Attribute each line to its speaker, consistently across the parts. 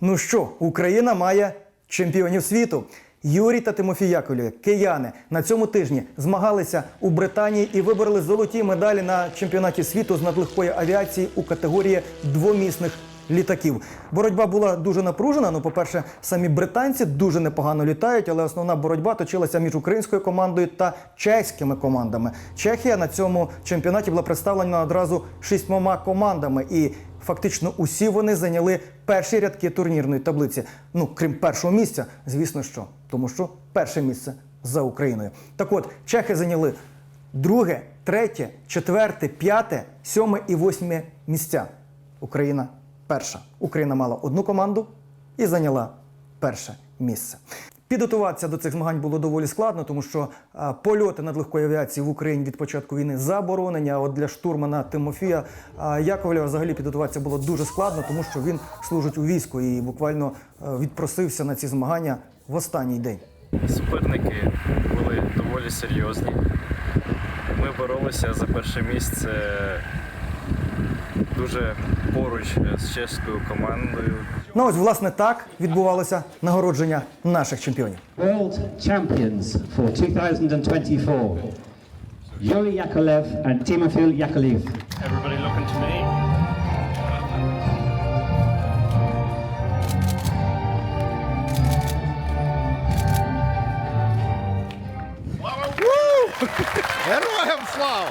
Speaker 1: Ну що, Україна має чемпіонів світу. Юрій та Тимофій Яковлєв, кияни, на цьому тижні змагалися у Британії і вибороли золоті медалі на чемпіонаті світу з надлегкої авіації у категорії двомісних літаків. Боротьба була дуже напружена. Ну, по-перше, самі британці дуже непогано літають, але основна боротьба точилася між українською командою та чеськими командами. Чехія на цьому чемпіонаті була представлена одразу шістьмома командами, і фактично усі вони зайняли перші рядки турнірної таблиці. Ну, крім першого місця, звісно, що тому що перше місце за Україною. Так от, чехи зайняли друге, третє, четверте, п'яте, сьоме і восьме місця. Україна перша. Україна мала одну команду і зайняла перше місце. Підготуватися до цих змагань було доволі складно, тому що а, польоти над легкої авіації в Україні від початку війни заборонені. А от для штурмана Тимофія а, Яковлєва взагалі підготуватися було дуже складно, тому що він служить у війську і буквально е, відпросився на ці змагання в останній день.
Speaker 2: Суперники були доволі серйозні. Ми боролися за перше місце дуже поруч з чеською командою.
Speaker 1: Ну ось власне так відбувалося нагородження наших чемпіонів.
Speaker 3: World champions for 2024. Yuri Yakolev and Timofey Yakolev.
Speaker 2: Everybody looking to me.
Speaker 4: Героям слава!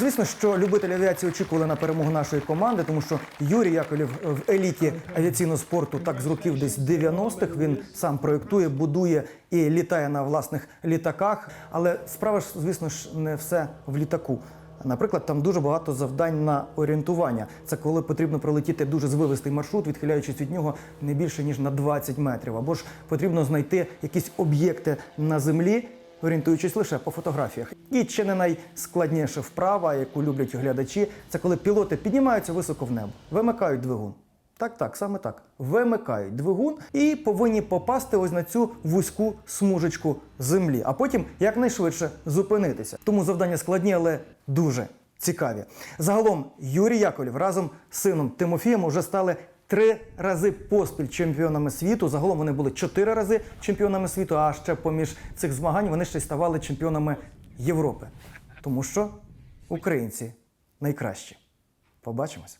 Speaker 1: Звісно, що любителі авіації очікували на перемогу нашої команди, тому що Юрій Яковлєв в еліті авіаційного спорту так з років десь 90-х. Він сам проєктує, будує і літає на власних літаках. Але справа ж, звісно ж, не все в літаку. Наприклад, там дуже багато завдань на орієнтування. Це коли потрібно пролетіти дуже звивистий маршрут, відхиляючись від нього не більше ніж на 20 метрів. Або ж потрібно знайти якісь об'єкти на землі, орієнтуючись лише по фотографіях. І чи не найскладніша вправа, яку люблять глядачі, це коли пілоти піднімаються високо в небо, вимикають двигун. Так, так, саме так. Вимикають двигун і повинні попасти ось на цю вузьку смужечку землі, а потім якнайшвидше зупинитися. Тому завдання складні, але дуже цікаві. Загалом Юрій Яковлєв разом з сином Тимофієм вже стали три рази поспіль чемпіонами світу. Загалом вони були чотири рази чемпіонами світу, а ще поміж цих змагань вони ще й ставали чемпіонами Європи. Тому що українці найкращі. Побачимось.